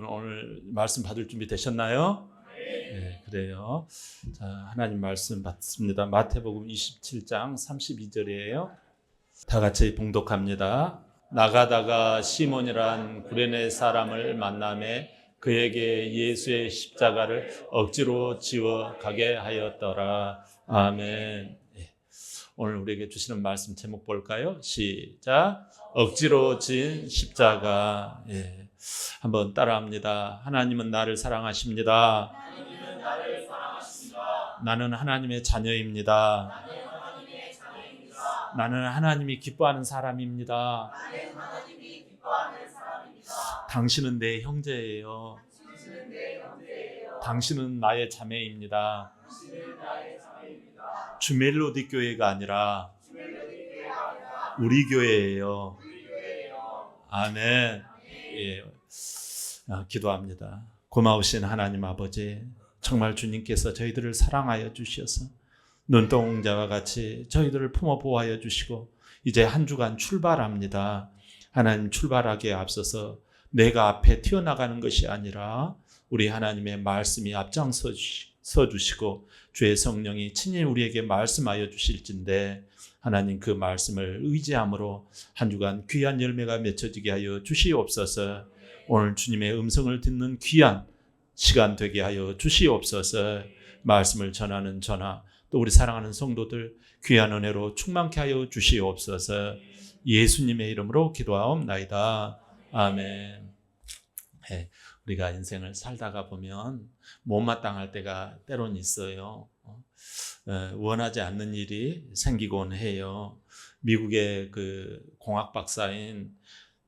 오늘 말씀 받을 준비 되셨나요? 네, 그래요. 자, 하나님 말씀 받습니다. 마태복음 27장 32절이에요. 다 같이 봉독합니다. 나가다가 시몬이란 구레네 사람을 만남에 그에게 예수의 십자가를 억지로 지워 가게 하였더라. 아멘. 예. 오늘 우리에게 주시는 말씀 제목 볼까요? 시작. 억지로 진 십자가. 예. 한번 따라합니다. 하나님은 나를 사랑하십니다. 나는 하나님의 자녀입니다. 나는 하나님이 기뻐하는 사람입니다. 당신은 내 형제예요. 당신은 나의 자매입니다. 주멜로디 교회가 아니라 우리 교회예요. 아멘. 예. 아, 기도합니다. 고마우신 하나님 아버지, 정말 주님께서 저희들을 사랑하여 주셔서 눈동자와 같이 저희들을 품어 보호하여 주시고 이제 한 주간 출발합니다. 하나님 출발하기에 앞서서 내가 앞에 튀어나가는 것이 아니라 우리 하나님의 말씀이 앞장서 주시고 주의 성령이 친히 우리에게 말씀하여 주실진데 하나님 그 말씀을 의지함으로 한 주간 귀한 열매가 맺혀지게 하여 주시옵소서. 오늘 주님의 음성을 듣는 귀한 시간 되게 하여 주시옵소서. 말씀을 전하는 전하 또 우리 사랑하는 성도들 귀한 은혜로 충만케 하여 주시옵소서. 예수님의 이름으로 기도하옵나이다. 아멘. 네, 우리가 인생을 살다가 보면 못마땅할 때가 때론 있어요. 원하지 않는 일이 생기곤 해요. 미국의 그 공학 박사인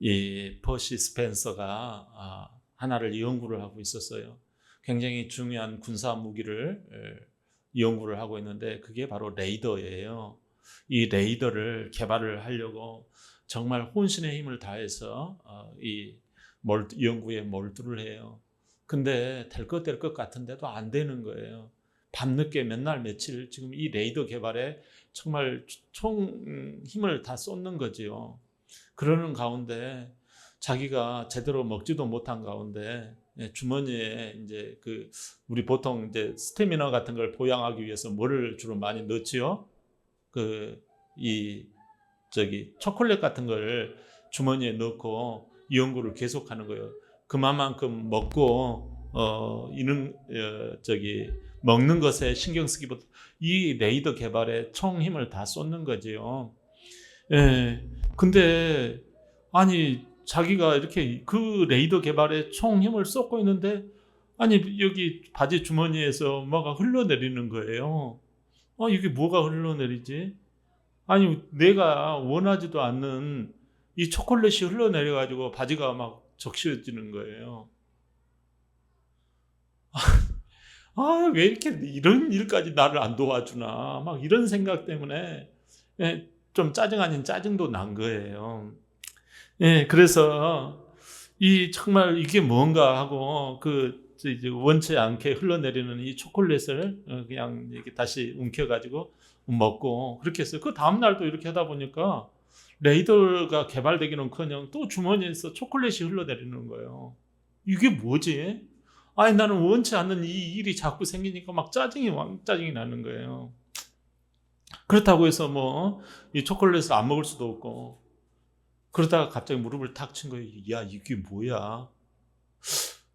이 퍼시 스펜서가 아, 하나를 연구를 하고 있었어요. 굉장히 중요한 군사 무기를 연구를 하고 있는데 그게 바로 레이더예요. 이 레이더를 개발을 하려고 정말 혼신의 힘을 다해서 어, 이 연구에 몰두를 해요. 근데 될 것 될 것 같은데도 안 되는 거예요. 밤늦게 몇 날 며칠 지금 이 레이더 개발에 정말 총 힘을 다 쏟는 거지요. 그러는 가운데 자기가 제대로 먹지도 못한 가운데 예, 주머니에 이제 그 우리 보통 이제 스태미너 같은 걸 보양하기 위해서 뭐를 주로 많이 넣지요? 그 이 저기 초콜릿 같은 걸 주머니에 넣고 이 연구를 계속하는 거예요. 그만큼 먹고 어 이는 어, 저기 먹는 것에 신경 쓰기보다 이 레이더 개발에 총 힘을 다 쏟는 거지요. 예. 근데 아니 자기가 이렇게 그 레이더 개발에 총 힘을 쏟고 있는데 아니 여기 바지 주머니에서 뭐가 흘러내리는 거예요. 어 이게 뭐가 흘러내리지? 아니 내가 원하지도 않는 이 초콜릿이 흘러내려 가지고 바지가 막 적셔지는 거예요. 아, 왜 이렇게 이런 일까지 나를 안 도와주나. 막 이런 생각 때문에 예, 좀 짜증 아닌 짜증도 난 거예요. 예, 그래서 이 정말 이게 뭔가 하고 그 이제 원치 않게 흘러내리는 이 초콜릿을 어, 그냥 이렇게 다시 움켜가지고 먹고 그렇게 했어요. 그 다음 날도 이렇게 하다 보니까 레이더가 개발되기는 커녕 또 주머니에서 초콜릿이 흘러내리는 거예요. 이게 뭐지? 아니 나는 원치 않는 이 일이 자꾸 생기니까 막 짜증이 왕 짜증이 나는 거예요. 그렇다고 해서 뭐 이 초콜릿을 안 먹을 수도 없고 그러다가 갑자기 무릎을 탁 친 거예요. 야 이게 뭐야?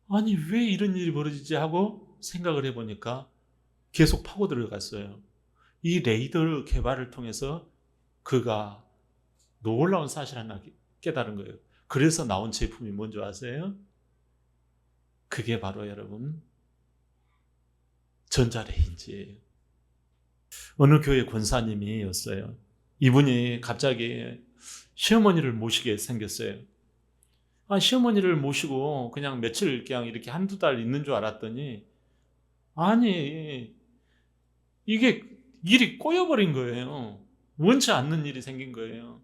아니 왜 이런 일이 벌어지지 하고 생각을 해보니까 계속 파고 들어갔어요. 이 레이더 개발을 통해서 그가 놀라운 사실 하나 깨달은 거예요. 그래서 나온 제품이 뭔지 아세요? 그게 바로 여러분 전자레인지예요. 어느 교회 권사님이었어요. 이분이 갑자기 시어머니를 모시게 생겼어요. 아, 시어머니를 모시고 그냥 며칠 그냥 이렇게 한두 달 있는 줄 알았더니 아니 이게 일이 꼬여버린 거예요. 원치 않는 일이 생긴 거예요.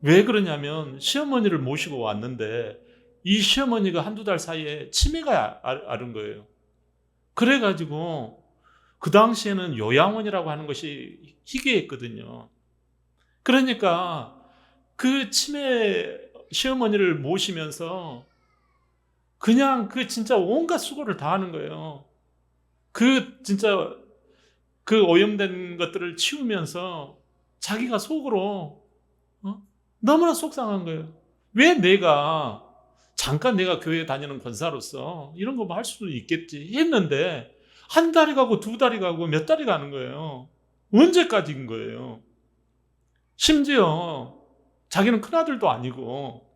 왜 그러냐면 시어머니를 모시고 왔는데 이 시어머니가 한두 달 사이에 치매가 앓은 거예요. 그래가지고 그 당시에는 요양원이라고 하는 것이 희귀했거든요. 그러니까 그 치매 시어머니를 모시면서 그냥 그 진짜 온갖 수고를 다 하는 거예요. 그 진짜 그 오염된 것들을 치우면서 자기가 속으로 어? 너무나 속상한 거예요. 왜 내가 잠깐 내가 교회 다니는 권사로서 이런 거뭐할 수도 있겠지 했는데 한 달이 가고 두 달이 가고 몇 달이 가는 거예요. 언제까지인 거예요. 심지어 자기는 큰아들도 아니고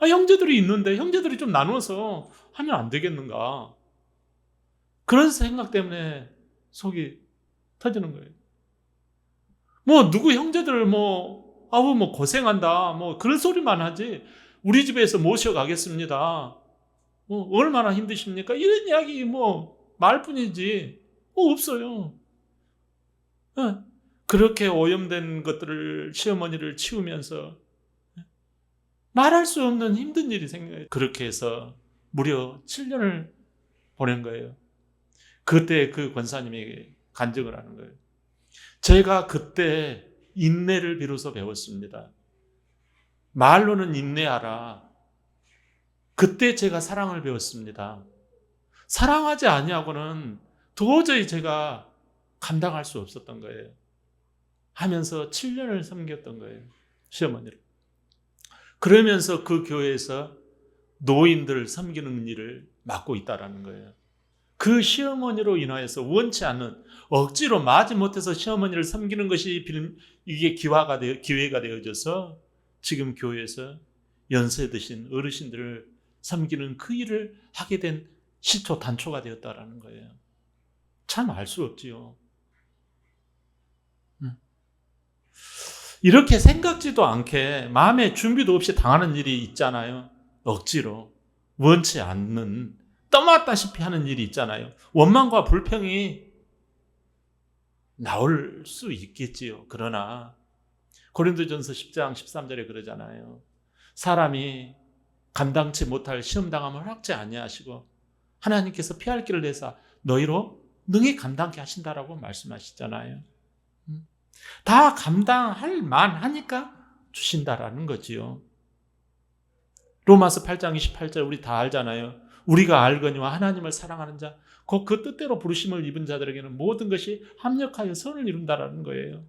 아, 형제들이 있는데 형제들이 좀 나눠서 하면 안 되겠는가. 그런 생각 때문에 속이 터지는 거예요. 뭐 누구 형제들 뭐 아우 뭐 고생한다 뭐 그런 소리만 하지 우리 집에서 모셔가겠습니다. 뭐 얼마나 힘드십니까? 이런 이야기 뭐 말뿐이지 뭐 없어요. 예. 그렇게 오염된 것들을 시어머니를 치우면서 말할 수 없는 힘든 일이 생겨요. 그렇게 해서 무려 7년을 보낸 거예요. 그때 그 권사님에게 간증을 하는 거예요. 제가 그때 인내를 비로소 배웠습니다. 말로는 인내하라. 그때 제가 사랑을 배웠습니다. 사랑하지 아니하고는 도저히 제가 감당할 수 없었던 거예요. 하면서 7년을 섬겼던 거예요. 시어머니를. 그러면서 그 교회에서 노인들을 섬기는 일을 맡고 있다라는 거예요. 그 시어머니로 인하여서 원치 않는 억지로 마지 못해서 시어머니를 섬기는 것이 빌- 이게 기화가 되어 기회가 되어져서 지금 교회에서 연세 드신 어르신들을 섬기는 그 일을 하게 된 시초 단초가 되었다라는 거예요. 참 알 수 없지요. 음. 이렇게 생각지도 않게 마음의 준비도 없이 당하는 일이 있잖아요. 억지로 원치 않는 떠맡다시피 하는 일이 있잖아요. 원망과 불평이 나올 수 있겠지요. 그러나 고린도전서 10장 13절에 그러잖아요. 사람이 감당치 못할 시험 당함을 허락지 아니하시고 하나님께서 피할 길을 내사 너희로 능히 감당케 하신다라고 말씀하시잖아요. 음. 다 감당할 만하니까 주신다라는 거지요. 로마서 8장 28절 우리 다 알잖아요. 우리가 알거니와 하나님을 사랑하는 자, 곧 그 뜻대로 부르심을 입은 자들에게는 모든 것이 합력하여 선을 이룬다라는 거예요.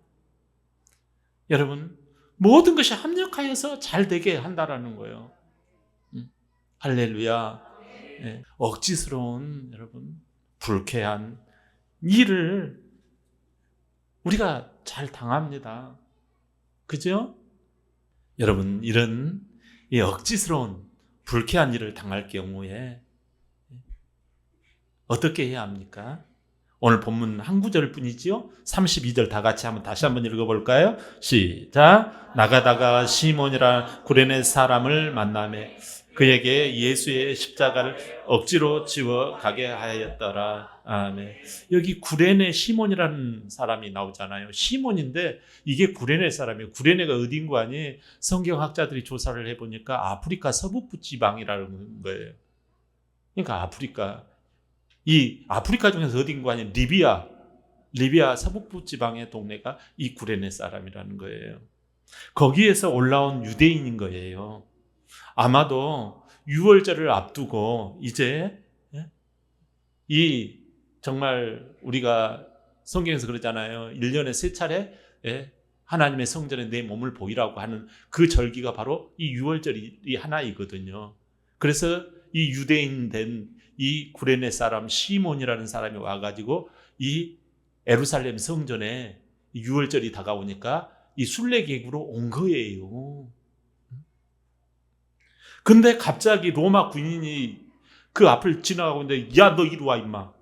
여러분, 모든 것이 합력하여서 잘 되게 한다라는 거예요. 음. 할렐루야. 예, 억지스러운 여러분 불쾌한 일을 우리가 잘 당합니다. 그죠? 여러분 이런 이 억지스러운 불쾌한 일을 당할 경우에 어떻게 해야 합니까? 오늘 본문 한 구절 뿐이지요. 32절 다 같이 한번 다시 한번 읽어볼까요? 시작. 나가다가 시몬이라 구레네 사람을 만나매 그에게 예수의 십자가를 억지로 지워 가게 하였더라. 아멘. 여기 구레네 시몬이라는 사람이 나오잖아요. 시몬인데 이게 구레네 사람이에요. 구레네가 어딘 거 아니? 성경학자들이 조사를 해보니까 아프리카 서북부 지방이라는 거예요. 그러니까 아프리카 이 아프리카 중에서 어딘 거 아니? 리비아 리비아 서북부 지방의 동네가 이 구레네 사람이라는 거예요. 거기에서 올라온 유대인인 거예요. 아마도 6월절을 앞두고 이제 예? 이 정말 우리가 성경에서 그러잖아요. 1년에 세 차례 예? 하나님의 성전에 내 몸을 보이라고 하는 그 절기가 바로 이 6월절이 하나이거든요. 그래서 이 유대인 된 이 구레네 사람 시몬이라는 사람이 와가지고 이 에루살렘 성전에 6월절이 다가오니까 이 순례객으로 온 거예요. 근데 갑자기 로마 군인이 그 앞을 지나가고 있는데 야 너 이리 와 임마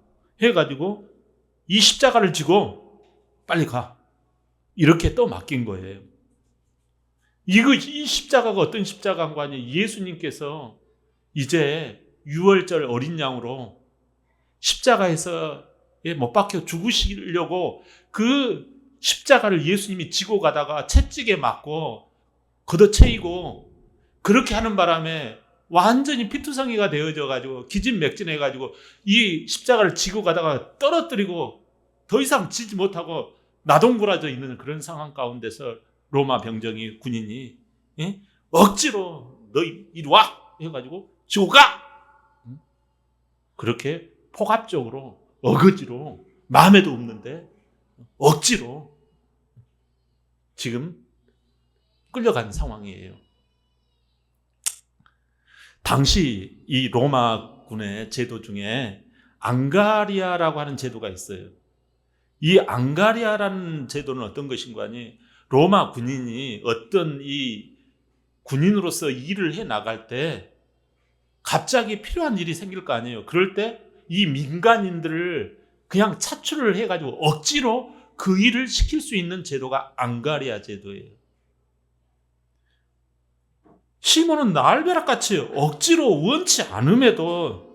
해가지고 이 십자가를 지고 빨리 가 이렇게 또 맡긴 거예요. 이거 이 십자가가 어떤 십자가인 거 아니에요? 예수님께서 이제 6월절 어린 양으로 십자가에서 예, 못 박혀 죽으시려고 그 십자가를 예수님이 지고 가다가 채찍에 맞고 걷어채이고 그렇게 하는 바람에 완전히 피투성이가 되어져 가지고 기진맥진해 가지고 이 십자가를 지고 가다가 떨어뜨리고 더 이상 지지 못하고 나동그라져 있는 그런 상황 가운데서 로마 병정이 군인이 예? 억지로 너 이리 와 해가지고 지고 가 그렇게 폭압적으로 어거지로 마음에도 없는데 억지로 지금 끌려간 상황이에요. 당시 이 로마군의 제도 중에 앙가리아라고 하는 제도가 있어요. 이 앙가리아라는 제도는 어떤 것인가 하니 로마 군인이 어떤 이 군인으로서 일을 해 나갈 때 갑자기 필요한 일이 생길 거 아니에요. 그럴 때 이 민간인들을 그냥 차출을 해가지고 억지로 그 일을 시킬 수 있는 제도가 앙가리아 제도예요. 시몬은 날벼락같이 억지로 원치 않음에도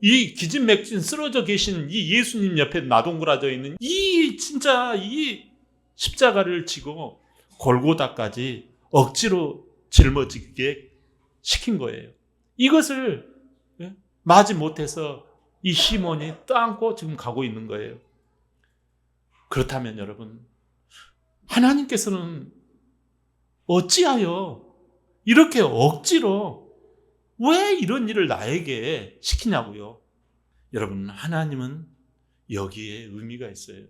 이 기진맥진 쓰러져 계신 이 예수님 옆에 나동그라져 있는 이 진짜 이 십자가를 지고 골고다까지 억지로 짊어지게 시킨 거예요. 이것을 예? 마지 못해서 이 시몬이 떠안고 지금 가고 있는 거예요. 그렇다면 여러분, 하나님께서는 어찌하여 이렇게 억지로 왜 이런 일을 나에게 시키냐고요? 여러분, 하나님은 여기에 의미가 있어요.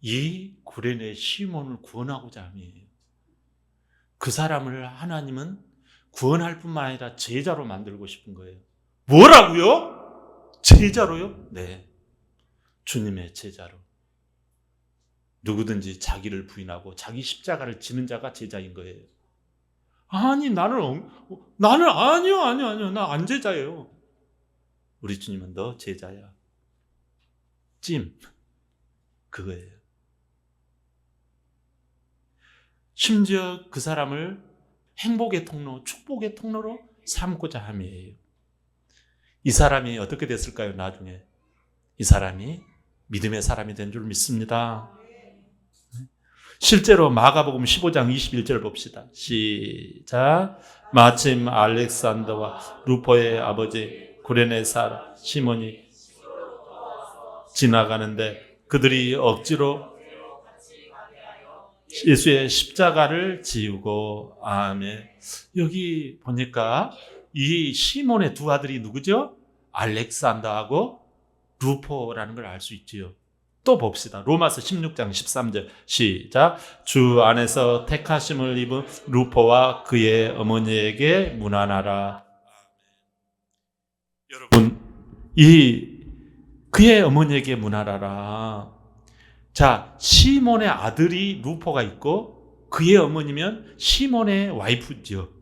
이 구레네 시몬을 구원하고자 함이에요. 그 사람을 하나님은 구원할 뿐만 아니라 제자로 만들고 싶은 거예요. 뭐라고요? 제자로요? 네. 주님의 제자로. 누구든지 자기를 부인하고 자기 십자가를 지는 자가 제자인 거예요. 아니, 나는, 어, 나는 아니요, 아니요, 아니요. 나 안 제자예요. 우리 주님은 너 제자야. 찜. 그거예요. 심지어 그 사람을 행복의 통로, 축복의 통로로 삼고자 함이에요. 이 사람이 어떻게 됐을까요, 나중에? 이 사람이 믿음의 사람이 된 줄 믿습니다. 실제로 마가복음 15장 21절 봅시다. 시작. 마침 알렉산더와 루포의 아버지 구레네 사 시몬이 지나가는데 그들이 억지로 예수의 십자가를 지우고 아멘. 여기 보니까 이 시몬의 두 아들이 누구죠? 알렉산더하고 루포라는 걸 알 수 있지요. 또 봅시다. 로마서 16장 13절 시작. 주 안에서 택하심을 입은 루포와 그의 어머니에게 문안하라. 여러분, 이 그의 어머니에게 문안하라. 자, 시몬의 아들이 루포가 있고 그의 어머니면 시몬의 와이프죠.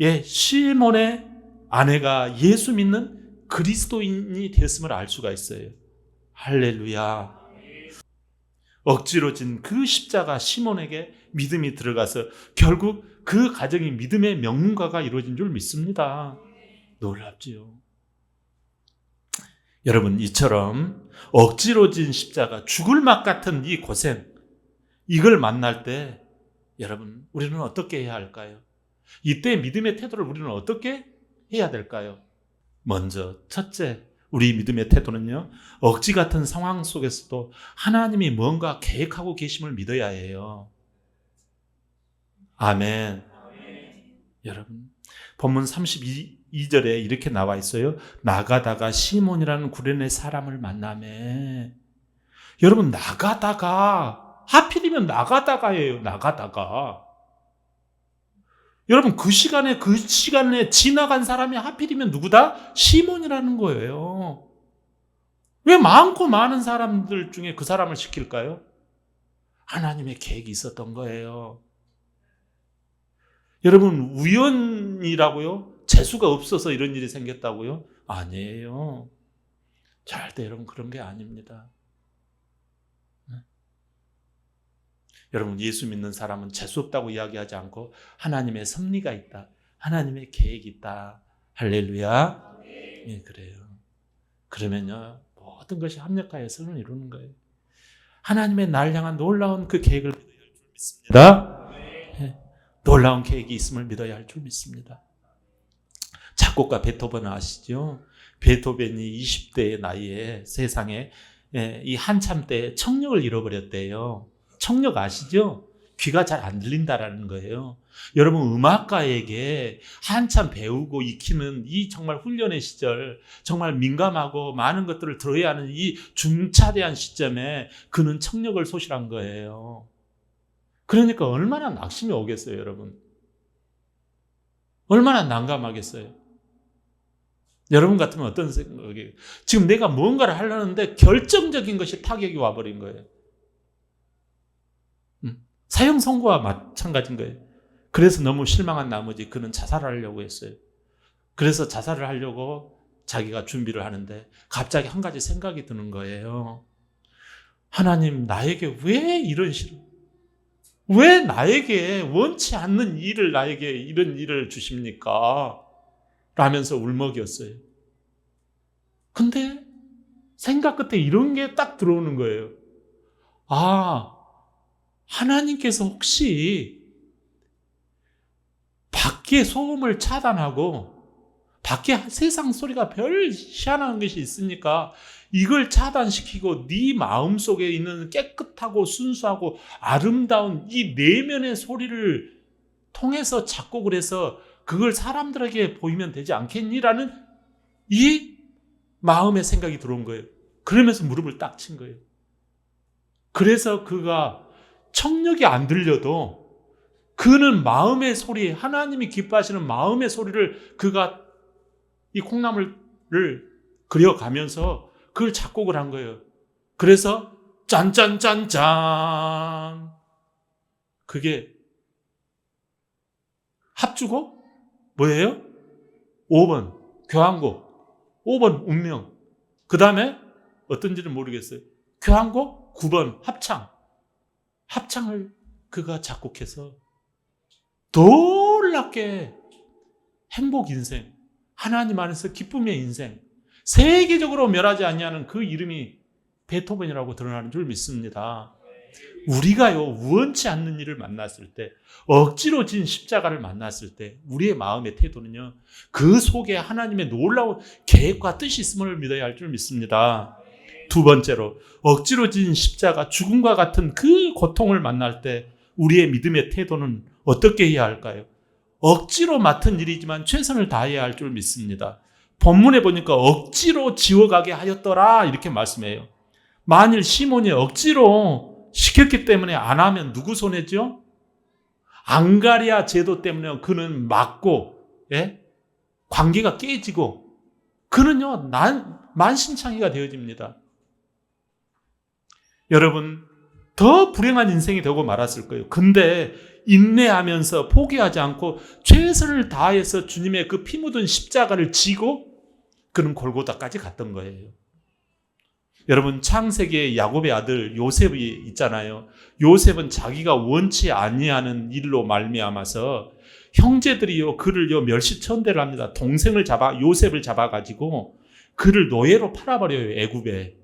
예, 시몬의 아내가 예수 믿는 그리스도인이 되었음을 알 수가 있어요. 할렐루야. 억지로 진 그 십자가 시몬에게 믿음이 들어가서 결국 그 가정이 믿음의 명문가가 이루어진 줄 믿습니다. 놀랍지요. 여러분, 이처럼 억지로 진 십자가, 죽을 맛 같은 이 고생, 이걸 만날 때, 여러분, 우리는 어떻게 해야 할까요? 이때 믿음의 태도를 우리는 어떻게 해야 될까요? 먼저, 첫째, 우리 믿음의 태도는요, 억지 같은 상황 속에서도 하나님이 뭔가 계획하고 계심을 믿어야 해요. 아멘. 여러분, 본문 32 절에 이렇게 나와 있어요. 나가다가 시몬이라는 구레네 사람을 만나매. 여러분, 나가다가, 하필이면 나가다가예요, 나가다가. 여러분 그 시간에 그 시간에 지나간 사람이 하필이면 누구다? 시몬이라는 거예요. 왜 많고 많은 사람들 중에 그 사람을 시킬까요? 하나님의 계획이 있었던 거예요. 여러분 우연이라고요? 재수가 없어서 이런 일이 생겼다고요? 아니에요. 절대 여러분 그런 게 아닙니다. 여러분 예수 믿는 사람은 재수 없다고 이야기하지 않고 하나님의 섭리가 있다. 하나님의 계획이 있다. 할렐루야. 예, 그래요. 그러면요 모든 것이 합력하여 선을 이루는 거예요. 하나님의 날 향한 놀라운 그 계획을 믿어야 할 줄 믿습니다. 예, 놀라운 계획이 있음을 믿어야 할 줄 믿습니다. 작곡가 베토벤 아시죠? 베토벤이 20대의 나이에 세상에 예, 이 한참 때 청력을 잃어버렸대요. 청력 아시죠? 귀가 잘 안 들린다라는 거예요. 여러분 음악가에게 한참 배우고 익히는 이 정말 훈련의 시절, 정말 민감하고 많은 것들을 들어야 하는 이 중차대한 시점에 그는 청력을 소실한 거예요. 그러니까 얼마나 낙심이 오겠어요, 여러분. 얼마나 난감하겠어요. 여러분 같으면 어떤 생각이에요? 지금 내가 뭔가를 하려는데 결정적인 것이 타격이 와버린 거예요. 음, 사형 선고와 마찬가지인 거예요. 그래서 너무 실망한 나머지 그는 자살을 하려고 했어요. 그래서 자살을 하려고 자기가 준비를 하는데 갑자기 한 가지 생각이 드는 거예요. 하나님, 나에게 왜 이런 실, 왜 나에게 원치 않는 일을 나에게 이런 일을 주십니까? 라면서 울먹였어요. 근데 생각 끝에 이런 게 딱 들어오는 거예요. 아, 하나님께서 혹시 밖에 소음을 차단하고 밖에 세상 소리가 별 희한한 것이 있으니까 이걸 차단시키고 네 마음 속에 있는 깨끗하고 순수하고 아름다운 이 내면의 소리를 통해서 작곡을 해서 그걸 사람들에게 보이면 되지 않겠니라는 이 마음의 생각이 들어온 거예요. 그러면서 무릎을 딱 친 거예요. 그래서 그가 청력이 안 들려도 그는 마음의 소리, 하나님이 기뻐하시는 마음의 소리를 그가 이 콩나물을 그려가면서 그걸 작곡을 한 거예요. 그래서 짠짠짠짠 그게 합주곡 뭐예요? 5번 교향곡 5번 운명 그 다음에 어떤지는 모르겠어요. 교향곡 9번 합창 합창을 그가 작곡해서 놀랍게 행복 인생 하나님 안에서 기쁨의 인생 세계적으로 멸하지 아니하는 그 이름이 베토벤이라고 드러나는 줄 믿습니다. 우리가요 우원치 않는 일을 만났을 때 억지로 진 십자가를 만났을 때 우리의 마음의 태도는요 그 속에 하나님의 놀라운 계획과 뜻이 있음을 믿어야 할 줄 믿습니다. 두 번째로 억지로 진 십자가 죽음과 같은 그 고통을 만날 때 우리의 믿음의 태도는 어떻게 해야 할까요? 억지로 맡은 일이지만 최선을 다해야 할 줄 믿습니다. 본문에 보니까 억지로 지워가게 하였더라 이렇게 말씀해요. 만일 시몬이 억지로 시켰기 때문에 안 하면 누구 손해죠? 앙가리아 제도 때문에 그는 맞고 예? 관계가 깨지고 그는요 난 만신창이가 되어집니다. 여러분 더 불행한 인생이 되고 말았을 거예요. 근데 인내하면서 포기하지 않고 최선을 다해서 주님의 그 피 묻은 십자가를 지고 그는 골고다까지 갔던 거예요. 여러분 창세기의 야곱의 아들 요셉이 있잖아요. 요셉은 자기가 원치 아니하는 일로 말미암아서 형제들이요 그를 요 멸시천대를 합니다. 동생을 잡아 요셉을 잡아 가지고 그를 노예로 팔아버려요 애굽에.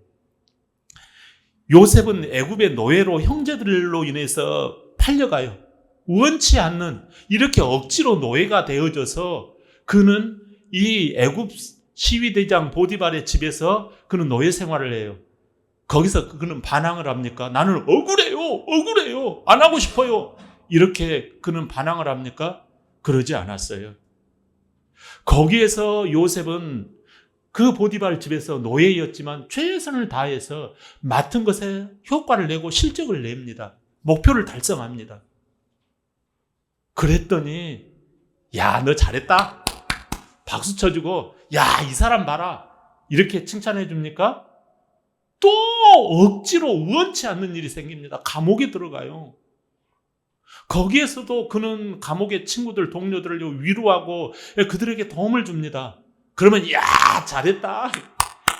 요셉은 애굽의 노예로 형제들로 인해서 팔려가요. 원치 않는 이렇게 억지로 노예가 되어져서 그는 이 애굽 시위대장 보디발의 집에서 그는 노예 생활을 해요. 거기서 그는 반항을 합니까? 나는 억울해요, 억울해요, 안 하고 싶어요. 이렇게 그는 반항을 합니까? 그러지 않았어요. 거기에서 요셉은 그 보디발 집에서 노예였지만 최선을 다해서 맡은 것에 효과를 내고 실적을 냅니다. 목표를 달성합니다. 그랬더니 야 너 잘했다 박수 쳐주고 야 이 사람 봐라 이렇게 칭찬해 줍니까? 또 억지로 우원치 않는 일이 생깁니다. 감옥에 들어가요. 거기에서도 그는 감옥의 친구들, 동료들을 위로하고 그들에게 도움을 줍니다. 그러면 야 잘했다.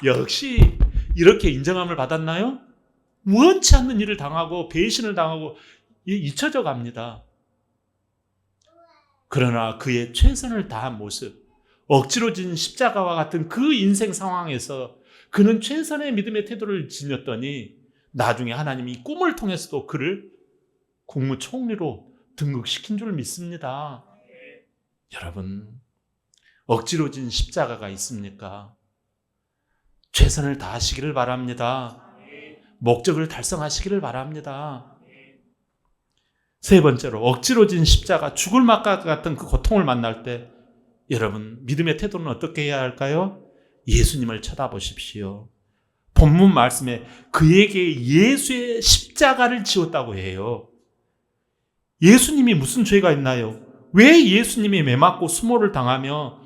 역시 이렇게 인정함을 받았나요? 원치 않는 일을 당하고 배신을 당하고 잊혀져 갑니다. 그러나 그의 최선을 다한 모습, 억지로 진 십자가와 같은 그 인생 상황에서 그는 최선의 믿음의 태도를 지녔더니 나중에 하나님이 꿈을 통해서도 그를 국무총리로 등극시킨 줄 믿습니다. 여러분, 억지로 진 십자가가 있습니까? 최선을 다하시기를 바랍니다. 목적을 달성하시기를 바랍니다. 세 번째로 억지로 진 십자가 죽을 맛과 같은 그 고통을 만날 때 여러분 믿음의 태도는 어떻게 해야 할까요? 예수님을 쳐다보십시오. 본문 말씀에 그에게 예수의 십자가를 지었다고 해요. 예수님이 무슨 죄가 있나요? 왜 예수님이 매맞고 수모를 당하며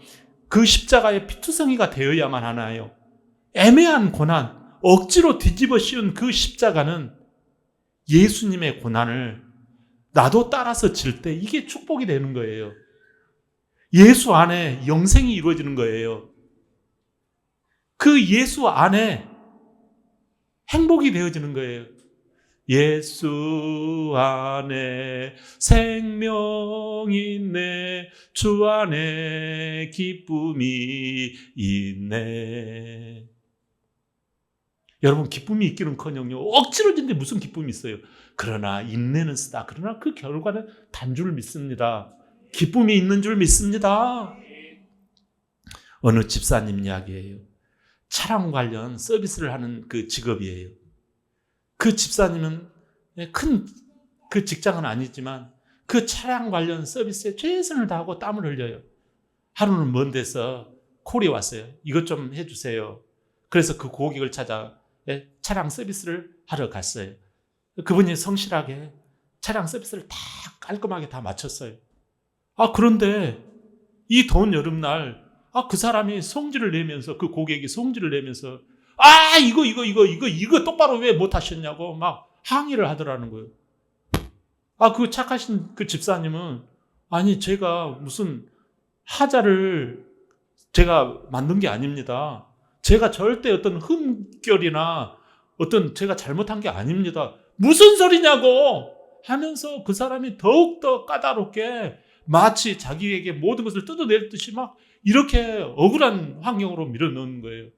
그 십자가의 피투성이가 되어야만 하나요? 애매한 고난, 억지로 뒤집어 씌운 그 십자가는 예수님의 고난을 나도 따라서 질 때 이게 축복이 되는 거예요. 예수 안에 영생이 이루어지는 거예요. 그 예수 안에 행복이 되어지는 거예요. 예수 안에 생명이 있네. 주 안에 기쁨이 있네. 여러분 기쁨이 있기는커녕요 억지로 진데 무슨 기쁨이 있어요. 그러나 인내는 쓰다. 그러나 그 결과는 단줄 믿습니다. 기쁨이 있는 줄 믿습니다. 어느 집사님 이야기예요. 차량 관련 서비스를 하는 그 직업이에요. 그 집사님은 큰 그 직장은 아니지만 그 차량 관련 서비스에 최선을 다하고 땀을 흘려요. 하루는 먼 데서 콜이 왔어요. 이것 좀 해주세요. 그래서 그 고객을 찾아 예, 차량 서비스를 하러 갔어요. 그분이 성실하게 차량 서비스를 다 깔끔하게 다 마쳤어요. 아, 그런데 이 더운 여름날, 아, 그 사람이 성질을 내면서, 그 고객이 성질을 내면서, 아, 이거, 이거, 이거, 이거, 이거 똑바로 왜 못하셨냐고 막 항의를 하더라는 거예요. 아, 그 착하신 그 집사님은, 아니, 제가 무슨 하자를 제가 만든 게 아닙니다. 제가 절대 어떤 흠결이나 어떤 제가 잘못한 게 아닙니다. 무슨 소리냐고 하면서 그 사람이 더욱더 까다롭게 마치 자기에게 모든 것을 뜯어낼 듯이 막 이렇게 억울한 환경으로 밀어넣는 거예요.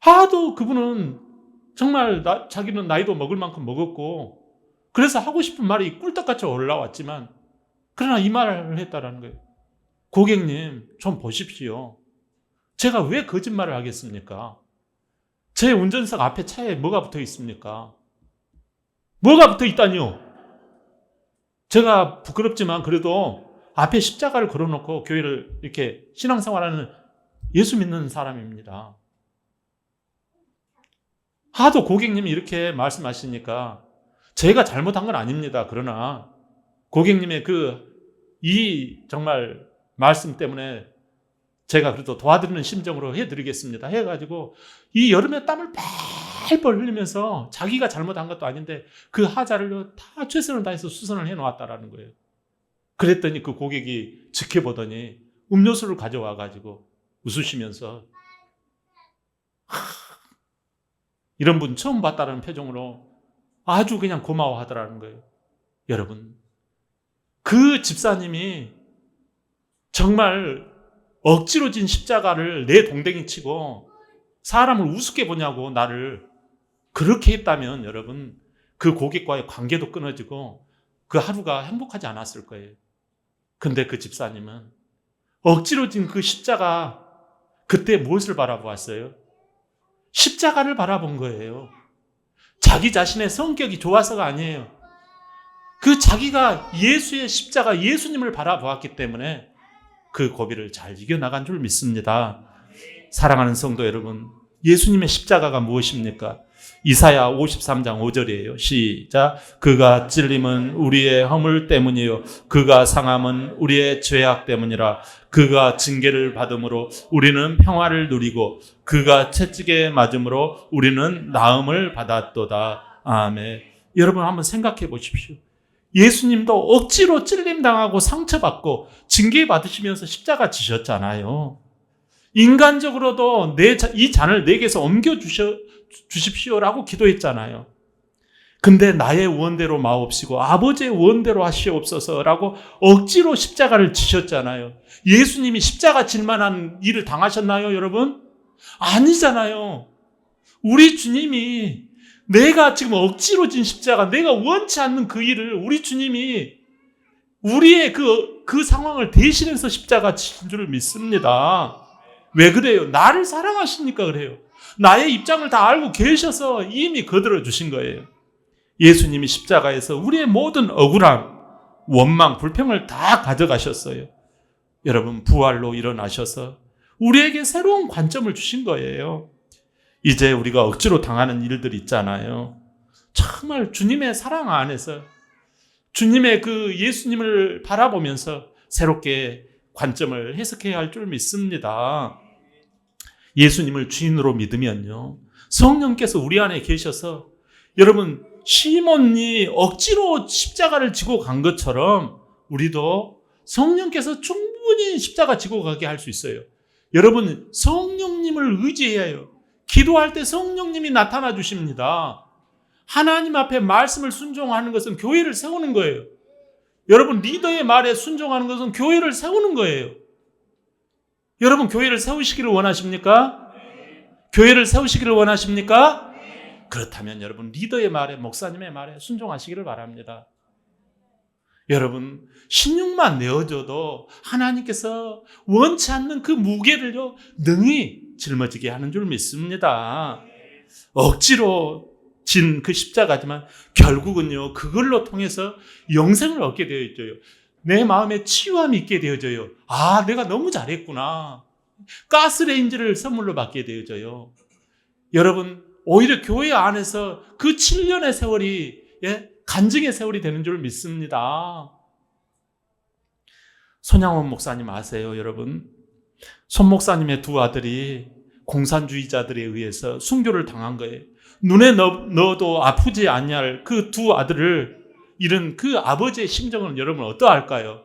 하도 그분은 정말 나, 자기는 나이도 먹을 만큼 먹었고 그래서 하고 싶은 말이 꿀떡같이 올라왔지만 그러나 이 말을 했다라는 거예요. 고객님 좀 보십시오. 제가 왜 거짓말을 하겠습니까? 제 운전석 앞에 차에 뭐가 붙어 있습니까? 뭐가 붙어 있다니요? 제가 부끄럽지만 그래도 앞에 십자가를 걸어놓고 교회를 이렇게 신앙생활하는 예수 믿는 사람입니다. 하도 고객님이 이렇게 말씀하시니까 제가 잘못한 건 아닙니다. 그러나 고객님의 그 이 정말 말씀 때문에 제가 그래도 도와드리는 심정으로 해드리겠습니다. 해가지고 이 여름에 땀을 펄펄 흘리면서 자기가 잘못한 것도 아닌데 그 하자를 다 최선을 다해서 수선을 해 놓았다라는 거예요. 그랬더니 그 고객이 지켜보더니 음료수를 가져와 가지고 웃으시면서 이런 분 처음 봤다는 표정으로 아주 그냥 고마워하더라는 거예요. 여러분, 그 집사님이 정말 억지로 진 십자가를 내 동댕이 치고 사람을 우습게 보냐고 나를 그렇게 했다면 여러분 그 고객과의 관계도 끊어지고 그 하루가 행복하지 않았을 거예요. 근데 그 집사님은 억지로 진 그 십자가 그때 무엇을 바라보았어요? 십자가를 바라본 거예요. 자기 자신의 성격이 좋아서가 아니에요. 그 자기가 예수의 십자가, 예수님을 바라보았기 때문에 그 고비를 잘 이겨나간 줄 믿습니다. 사랑하는 성도 여러분, 예수님의 십자가가 무엇입니까? 이사야 53장 5절이에요. 시작. 그가 찔림은 우리의 허물 때문이요. 그가 상함은 우리의 죄악 때문이라. 그가 징계를 받음으로 우리는 평화를 누리고 그가 채찍에 맞음으로 우리는 나음을 받았도다. 아멘. 여러분 한번 생각해 보십시오. 예수님도 억지로 찔림 당하고 상처받고 징계 받으시면서 십자가 지셨잖아요. 인간적으로도 내, 이 잔을 내게서 옮겨주셔, 주십시오라고 기도했잖아요. 근데 나의 원대로 마옵시고 아버지의 원대로 하시옵소서라고 억지로 십자가를 지셨잖아요. 예수님이 십자가 질 만한 일을 당하셨나요, 여러분? 아니잖아요. 우리 주님이 내가 지금 억지로 진 십자가, 내가 원치 않는 그 일을 우리 주님이 우리의 그, 그 상황을 대신해서 십자가 진 줄을 믿습니다. 왜 그래요? 나를 사랑하시니까 그래요. 나의 입장을 다 알고 계셔서 이미 거들어 주신 거예요. 예수님이 십자가에서 우리의 모든 억울함, 원망, 불평을 다 가져가셨어요. 여러분, 부활로 일어나셔서 우리에게 새로운 관점을 주신 거예요. 이제 우리가 억지로 당하는 일들 있잖아요. 정말 주님의 사랑 안에서 주님의 그 예수님을 바라보면서 새롭게 관점을 해석해야 할 줄 믿습니다. 예수님을 주인으로 믿으면요. 성령께서 우리 안에 계셔서 여러분 시몬이 억지로 십자가를 지고 간 것처럼 우리도 성령께서 충분히 십자가 지고 가게 할 수 있어요. 여러분 성령님을 의지해야 해요. 기도할 때 성령님이 나타나 주십니다. 하나님 앞에 말씀을 순종하는 것은 교회를 세우는 거예요. 여러분 리더의 말에 순종하는 것은 교회를 세우는 거예요. 여러분 교회를 세우시기를 원하십니까? 교회를 세우시기를 원하십니까? 그렇다면 여러분 리더의 말에 목사님의 말에 순종하시기를 바랍니다. 여러분 신육만 내어줘도 하나님께서 원치 않는 그 무게를요 능히 짊어지게 하는 줄 믿습니다. 억지로 진 그 십자가지만 결국은요 그걸로 통해서 영생을 얻게 되어져요. 내 마음에 치유함이 있게 되어져요. 아 내가 너무 잘했구나. 가스레인지를 선물로 받게 되어져요. 여러분 오히려 교회 안에서 그 7년의 세월이 예? 간증의 세월이 되는 줄 믿습니다. 손양원 목사님 아세요, 여러분? 손 목사님의 두 아들이 공산주의자들에 의해서 순교를 당한 거예요. 눈에 넣, 넣어도 아프지 않냐를 그두 아들을 잃은 그 아버지의 심정은 여러분 어떠할까요?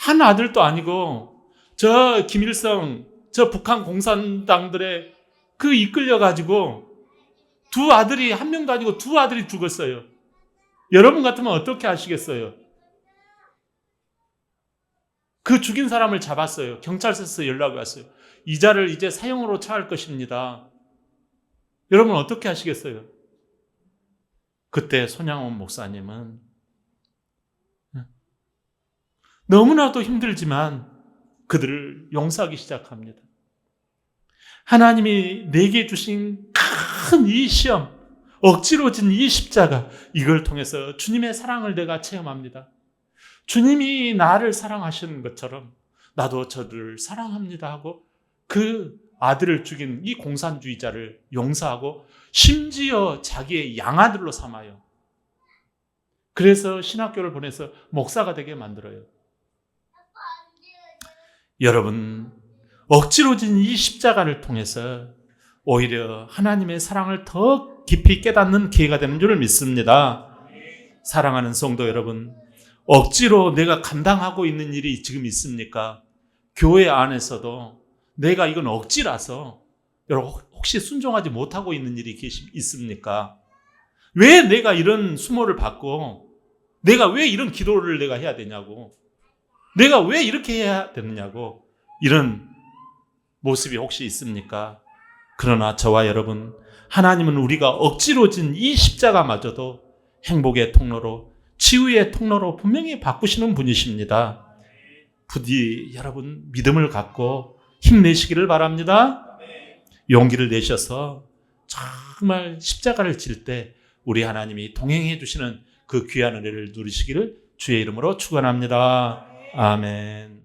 한 아들도 아니고 저 김일성, 저 북한 공산당들의 그 이끌려 가지고 두 아들이 한 명도 아니고 두 아들이 죽었어요. 여러분 같으면 어떻게 하시겠어요? 그 죽인 사람을 잡았어요. 경찰서에서 연락이 왔어요. 이자를 이제 사형으로 처할 것입니다. 여러분 어떻게 하시겠어요? 그때 손양원 목사님은 너무나도 힘들지만 그들을 용서하기 시작합니다. 하나님이 내게 주신 큰 이 시험, 억지로 진 이 십자가, 이걸 통해서 주님의 사랑을 내가 체험합니다. 주님이 나를 사랑하시는 것처럼 나도 저를 사랑합니다 하고 그 아들을 죽인 이 공산주의자를 용서하고 심지어 자기의 양아들로 삼아요. 그래서 신학교를 보내서 목사가 되게 만들어요. 여러분, 억지로 진 이 십자가를 통해서 오히려 하나님의 사랑을 더 깊이 깨닫는 기회가 되는 줄 믿습니다. 사랑하는 성도 여러분, 억지로 내가 감당하고 있는 일이 지금 있습니까? 교회 안에서도 내가 이건 억지라서 여러분 혹시 순종하지 못하고 있는 일이 있습니까? 왜 내가 이런 수모를 받고 내가 왜 이런 기도를 내가 해야 되냐고 내가 왜 이렇게 해야 되느냐고 이런 모습이 혹시 있습니까? 그러나 저와 여러분 하나님은 우리가 억지로 진 이 십자가마저도 행복의 통로로 치유의 통로로 분명히 바꾸시는 분이십니다. 부디 여러분 믿음을 갖고 힘내시기를 바랍니다. 용기를 내셔서 정말 십자가를 질 때 우리 하나님이 동행해 주시는 그 귀한 은혜를 누리시기를 주의 이름으로 축원합니다. 아멘.